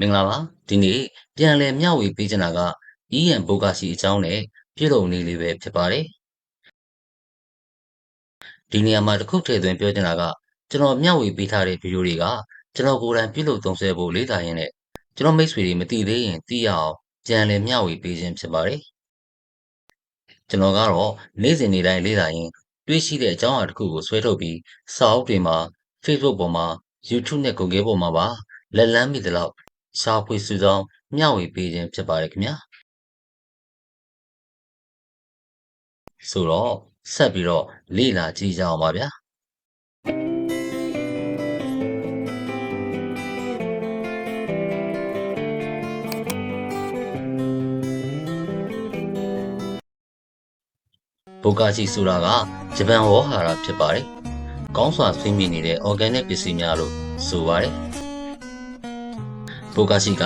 မင်္ဂလာပါဒီနေ့ပြန်လည်မျှဝေပေးချင်တာက EM ဘိုကာရှိအကြောင်းနဲ့ပြည်လုံနေလေးပဲဖြစ်ပါတယ်ဒီနေရာမှာတစ်ခုထည့်သွင်းပြောချင်တာကကျွန်တော်မျှဝေပေးထားတဲ့ဗီဒီယိုတွေကကျွန်တော်ကိုယ်တိုင်ပြုလုပ်သုံးစွဲဖို့လေ့လာရင်းနဲ့ကျွန်တော်မိတ်ဆွေတွေမသိသေးရင်သိရအောင်ပြန်လည်မျှဝေပေးခြင်းဖြစ်ပါတယ်ကျွန်တော်ကတော့နေ့စဉ်နေ့တိုင်းလေ့လာရင်းတွေ့ရှိတဲ့အကြောင်းအရာတစ်ခုကိုဆွဲထုတ်ပြီးစာအုပ်တွေမှာ Facebook ပေါ်မှာ YouTube နဲ့ Google ပေါ်မှာပါလက်လန်းမိသလောက် ရှာဖွေစုဆောင်းမျှဝေပေးခြင်းဖြစ်ပါတယ်ခင်ဗျာဆိုတော့ဆက်ပြီးတော့လေ့လာကြည့်ကြအောင်ပါဗျာဘိုကာချီဆိုတာကဂျပန်ဝေါ်ဟာရဖြစ်ပါတယ်။ကောင်းစွာဆွေးမြေ့နေတဲ့ organic ပစ္စည်းများလို့ဆိုပါတယ်။ ဘိုကာချီက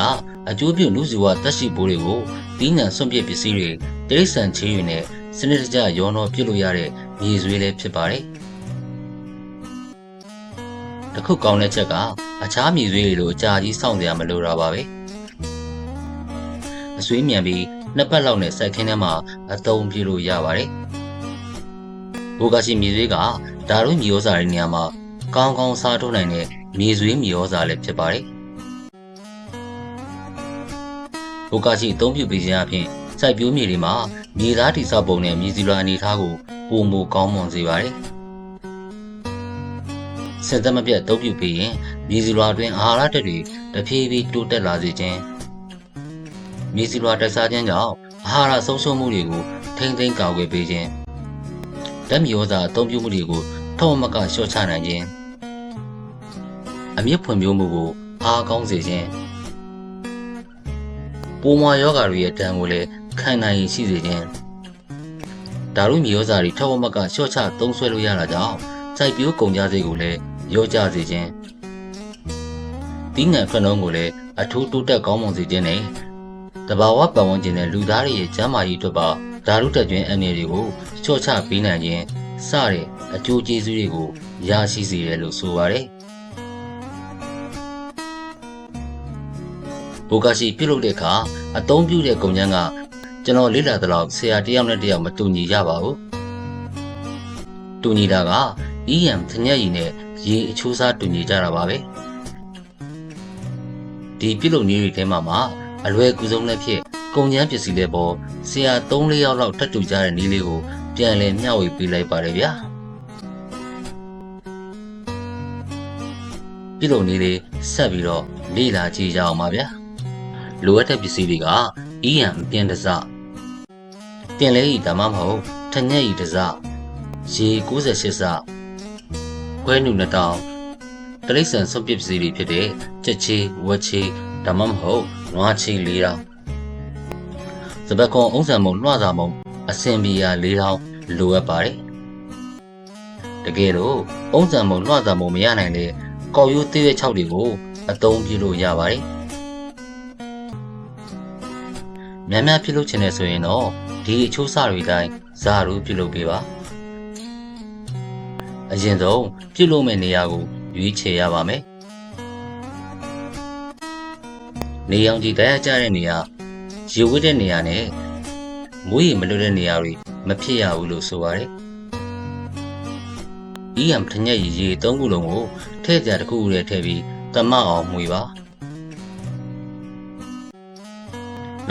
အကျိုးပြုနုဇီဝတက်ရှိပိုးတွေကိုတီးနှံစွန့်ပစ်ပစ္စည်းတွေတိရစ္ဆာန်ချေးတွေနဲ့စနစ်တကျရောနှောပြစ်လို့ရတဲ့မြေဆွေးလေးဖြစ်ပါတယ်။တစ်ခုကောင်းတဲ့ချက်ကအခြားမြေဆွေးတွေလိုအကြာကြီးစောင့်ကြရမလို့တာပါပဲ။အဆွေးမြန်ပြီးနှစ်ပတ်လောက်နဲ့စိုက်ခင်းထဲမှာအသုံးပြုလို့ရပါတယ်။ဘိုကာရှိမြေဆွေးကဓာတ်ရုံမြေဩဇာတွေနေရာမှာကောင်းကောင်းစားထုတ်နိုင်တဲ့မြေဆွေးမြေဩဇာလည်းဖြစ်ပါတယ်။ ဘိုကာရှိအသုံးပြုပေးခြင်းအပြင်စိုက်ပျိုးမြေတွေမှာမြေသားတိဆောက်ပုံနဲ့မြေစီလွာအနေထားကိုပုံမကောင်းမွန်စေပါတယ်။စင်သက်မပြတ်အသုံးပြုပေးရင်မြေစီလွာအတွင်းအာဟာရဓာတ်တွေတဖြည်းဖြည်းတိုးတက်လာစေခြင်းမြေစီလွာတိုက်စားခြင်းကြောင့်အာဟာရဆုံးရှုံးမှုတွေကိုထိမ့်သိမ်းကာကွယ်ပေးခြင်းဓာတ်မြေဩဇာအသုံးပြုမှုတွေကိုထောက်မကလျှော့ချနိုင်ခြင်းအမြင့်ဖွံ့ဖြိုးမှုကိုအားကောင်းစေခြင်း ပိုးမွားယောဂါတွေရဲ့တန်ကိုလည်းခံနိုင်ရည်ရှိစေခြင်းဓာတုမြေဩဇာတွေထောက်မကလျှော့ချသုံးစွဲလို့ရတာကြောင့်စိုက်ပျိုးကုန်ကြစိတ်ကိုလည်းရောကြစေခြင်းတီးနှံထွက်နှုံးကိုလည်းအထူးတိုးတက်ကောင်းမွန်စေခြင်းနဲ့တဘာဝပတ်ဝန်းကျင်နဲ့လူသားတွေရဲ့ကျန်းမာရေးအတွက်ပါဓာတုတက်ကျွင်းအနေတွေကိုလျှော့ချပေးနိုင်ခြင်းစတဲ့အကျိုးကျေးဇူးတွေကိုရရှိစေတယ်လို့ဆိုပါတယ် ဘိုကာရှိပြုတ်လုပ်တဲ့အခါအသုံးပြုတဲ့ကုန်ကျန်းကကျွန်တော်လေ့လာသလောက်ဆရာတယောက်နဲ့တယောက်မတူညီကြပါဘူးတူညီတာက EM သညက်ရည်နဲ့ရေအချိုးစားတူညီကြတာပါပဲဒီပြုတ်လုပ်နည်းတွေထဲမှာမှအလွယ်ကူဆုံးလည်းဖြစ်ကုန်ကျန်းပစ္စည်းလည်းပေါ်ဆရာ3-4ယောက်လောက်တက်တူကြတဲ့နည်းလေးကိုပြန်လည်မျှဝေပေးလိုက်ပါတယ်ဗျာပြုတ်လုပ်နည်းလေးဆက်ပြီးတော့လေ့လာကြည့်ကြအောင်ပါဗျာ လိုအပ်တဲ့ပစ္စည်းတွေက EM အပြင်တစတင်လဲဤဒါမှမဟုတ်ထညက်ဤတစရေ68စခွဲနုနှစ်တောင်တရိတ်ဆန်စွန့်ပစ်ပစ္စည်းတွေဖြစ်တဲ့ချက်ချေဝက်ချေဒါမှမဟုတ်နွားချေ၄တောင်စပက်ကွန်အုံးဆံမုံလွှစာမုံအစင်ဘီယာ၄တောင်လိုအပ်ပါတယ်တကယ်တော့အုံးဆံမုံလွှစာမုံမရနိုင်တဲ့ကောက်ရိုးသေးတဲ့6တွေကိုအသုံးပြုလို့ရပါတယ် များများပြုလုပ်ချင်တယ်ဆိုရင်တော့ဒီအချိုးစတွေတိုင်းဇာရူပြုလုပ်ပေးပါအရင်ဆုံးပြုလုပ်မယ့်နေရာကိုရွေးချယ်ရပါမယ်နေအောင်ကြီးတရားကျတဲ့နေရာရေဝတ်တဲ့နေရာနဲ့မိုးရေမလွတ်တဲ့နေရာတွေမဖြစ်ရဘူးလို့ဆိုပါတယ်။ဤယံထညက်ရည်ရေသုံးခုလုံးကိုထည့်ကြတစ်ခုတည်းထည့်ပြီးတမအောင်မှွေပါ။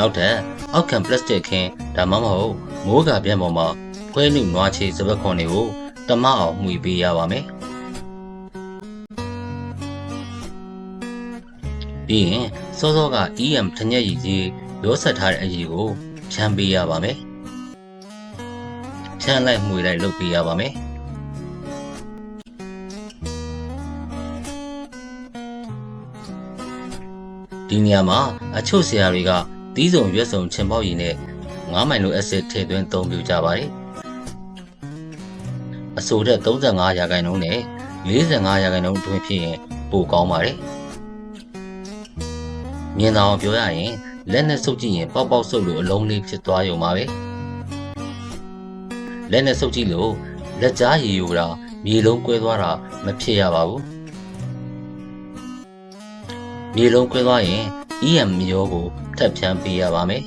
နောက်ထပ်အောက်ခံပလတ်စတစ်ခင်းဒါမှမဟုတ်မိုးကာပြန်ပေါ်မှာဖွဲနုနွားချေစပက်ခွန်တွေကိုတမအောင်မှွေပေးရပါမယ်။ပြီးရင်စောစောက EM ထညက်ရည်ကြီးရောဆက်ထားတဲ့အရည်ကိုဖြန်းပေးရပါမယ်။ဖြန်းလိုက်မှွေလိုက်လုပ်ပေးရပါမယ်။ဒီနေရာမှာအချို့ဆရာတွေက သီးစုံရွက်စုံချင်ပေါက်ရည်နဲ့9မိုင်လိုအက်ဆစ်ထည့်သွင်းသုံးပြုကြပါတယ်။အဆိုတဲ့35ရာခိုင်နှုန်းနဲ့45ရာခိုင်နှုန်းတွင်ဖြစ်ရင်ပိုကောင်းပါတယ်။မြင်အောင်ပြောရရင်လက်နဲ့စုပ်ကြည့်ရင်ပေါက်ပေါက်ဆုပ်လို့အလုံးလေးဖြစ်သွားရုံပါပဲ။လက်နဲ့စုပ်ကြည့်လို့လက်ကြားရည်ယူတာမြေလုံးကွဲသွားတာမဖြစ်ရပါဘူး။မြေလုံးကွဲသွားရင် EM မျိုးကိုထပ်ဖြန်းပေးရပါမယ်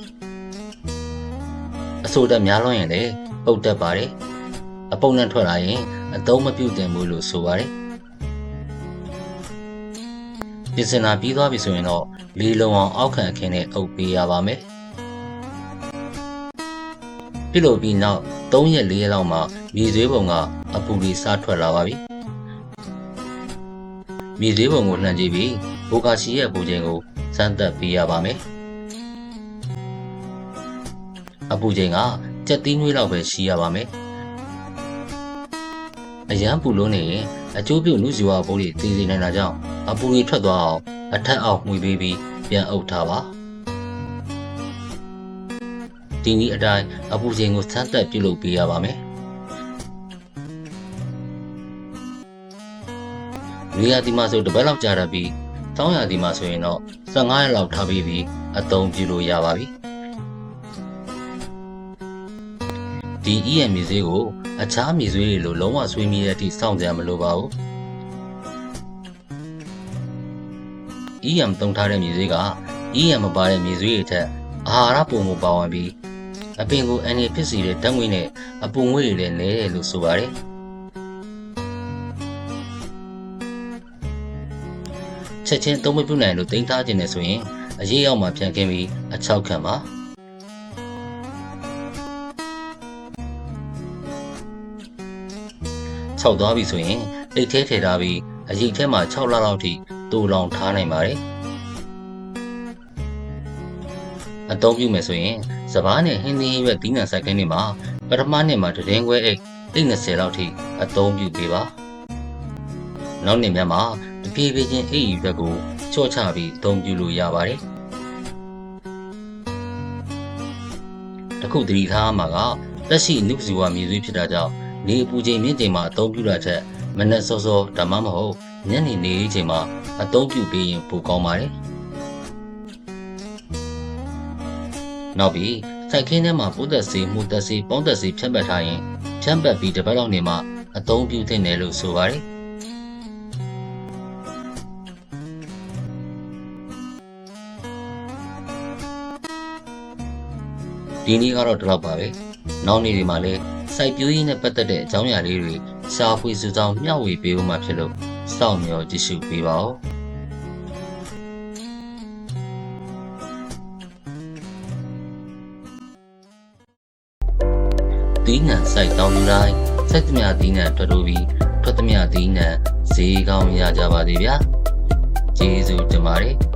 အဆိုတက်များလွန်ရင်လည်းပုတ်တက်ပါတယ်အပုံနဲ့ထွက်လာရင်အသုံးမပြုသင့်ဘူးလို့ဆိုပါတယ်ပြင်ဆင်တာပြီးသွားပြီဆိုရင်တော့လေလုံအောင်အောက်ခံအခင်းနဲ့အုပ်ပေးရပါမယ်ပြလို့ပြီးနောက်3ရက်4ရက်လောက်မှမြေသွေးပုံကအပူတွေစားထွက်လာပါပြီမြေသွေးပုံကိုလှန်ကြည့်ပြီးဘိုကာချီရဲ့ပူချိန်ကို စမ်းသပ်ပေးရပါမယ်အပူချိန်ကကြက်သီးနှွေးလောက်ပဲရှိရပါမယ်အရန်ပူလို့နေရင်အကျိုးပြုနုဇီဝပိုးတွေတည်စီနေတာကြောင့်အပူတွေထွက်သွားအောင်အထက်အောက်မှွေပေးပြီးပြန်အုပ်ထားပါဒီနည်းအတိုင်းအပူချိန်ကိုစမ်းသပ်ပြုလုပ်ပေးရပါမယ်လူရဒီမှာဆိုတစ်ပတ်လောက်ကြာတတ်ပြီးတောင်းရဒီမှာဆိုရင်တော့ 15ရက်လောက်ထားပြီးပြီးအသုံးပြုလို့ရပါပြီဒီ EM မြေဈေးကိုအခြားမြေဈေးတွေလိုလုံးဝဆွေးမြေတဲ့အထိစောင့်ကြမလိုပါဘူး EM တုံထားတဲ့မြေဈေးက EM မပါတဲ့မြေဈေးတွေထက်အာဟာရပုံမပါဝင်ပြီးအပင်ကိုအန်ရဖြစ်စေတဲ့ဓာတ်ငွေ့နဲ့အပူငွေ့တွေလည်းနည်းတယ်လို့ဆိုပါတယ် ချက်ချင်းသုံးမပြုနိုင်လို့တင်ထားခြင်းနဲ့ဆိုရင်အရေးရောက်မှပြန်ခင်းပြီးအချောက်ခံပါခြောက်သွားပြီဆိုရင်အိတ်ထဲထည့်ထားပြီးအရိတ်ထဲမှာ6လလောက်ထိတူလောင်ထားနိုင်ပါတယ်အသုံးပြုမယ်ဆိုရင်စပားနဲ့ဟင်းသီးရွက်သီးနှံစိုက်ကင်းတွေမှာပထမနှစ်မှာတရင်ခွဲအိတ်အိတ်20လောက်ထိအသုံးပြုပေးပါနောက်နှစ်များမှာ တပြေးပြေးချင်းအိတ်ရွက်ကိုချော့ချပြီးအသုံးပြုလို့ရပါတယ်တခုသတိထားမှာကတက်ရှိနုဇီဝမြေသွေးဖြစ်တာကြောင့်နေအပူချိန်မြင့်ချိန်မှာအသုံးပြုတာထက်မနက်စောစောဒါမှမဟုတ်ညနေနေချိန်မှာအသုံးပြုပေးရင်ပိုကောင်းပါတယ်။နောက်ပြီးစိုက်ခင်းထဲမှာပိုးသက်စေးမှုသက်စေးပေါင်းသက်စေးဖြတ်ပတ်ထားရင်ဖြတ်ပတ်ပြီးတစ်ပတ်လောက်နေမှအသုံးပြုသင့်တယ်လို့ဆိုပါတယ်။ ဒီနေ့ကတော့ဒီလောက်ပါပဲ။နောက်နေ့ဒီမှာလည်းစိုက်ပျိုးရေးနဲ့ပတ်သက်တဲ့အကြောင်းအရာလေးတွေရှာဖွေစုဆောင်းမျှဝေပေးဦးမှာဖြစ်လို့စောင့်မျှော်ကြည့်ရှုပေးပါဦးတီးနှံစိုက်တောင်းလူတိုင်းစိုက်သမျှတီးနှံထွက်လို့ပြီးထွက်သမျှတီးနှံဈေးကောင်းရကြပါသေးဗျာကျေးဇူးတင်ပါတယ်